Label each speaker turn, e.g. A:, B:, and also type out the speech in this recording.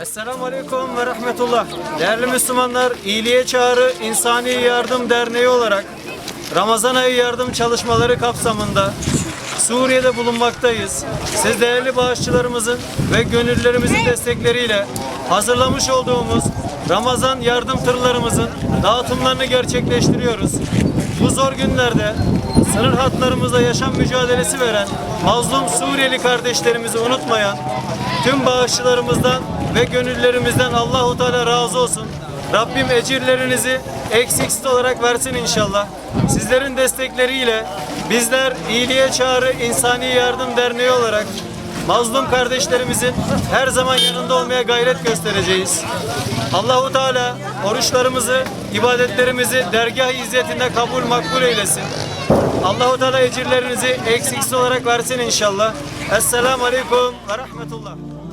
A: Esselamu Aleyküm ve Rahmetullah. Değerli Müslümanlar, İyiliğe Çağrı İnsani Yardım Derneği olarak Ramazan ayı yardım çalışmaları kapsamında Suriye'de bulunmaktayız. Siz değerli bağışçılarımızın ve gönüllülerimizin destekleriyle hazırlamış olduğumuz Ramazan yardım tırlarımızın dağıtımlarını gerçekleştiriyoruz. Zor günlerde sınır hatlarımızda yaşam mücadelesi veren mazlum Suriyeli kardeşlerimizi unutmayan tüm bağışçılarımızdan ve gönüllerimizden Allahu Teala razı olsun. Rabbim ecirlerinizi eksiksiz olarak versin inşallah. Sizlerin destekleriyle bizler İyiliğe Çağrı İnsani Yardım Derneği olarak mazlum kardeşlerimizin her zaman yanında olmaya gayret göstereceğiz. Allahu Teala oruçlarımızı, ibadetlerimizi dergah izzetinde kabul makbul eylesin. Allahu Teala ecirlerinizi eksiksiz olarak versin inşallah. Esselamu Aleyküm ve Rahmetullah.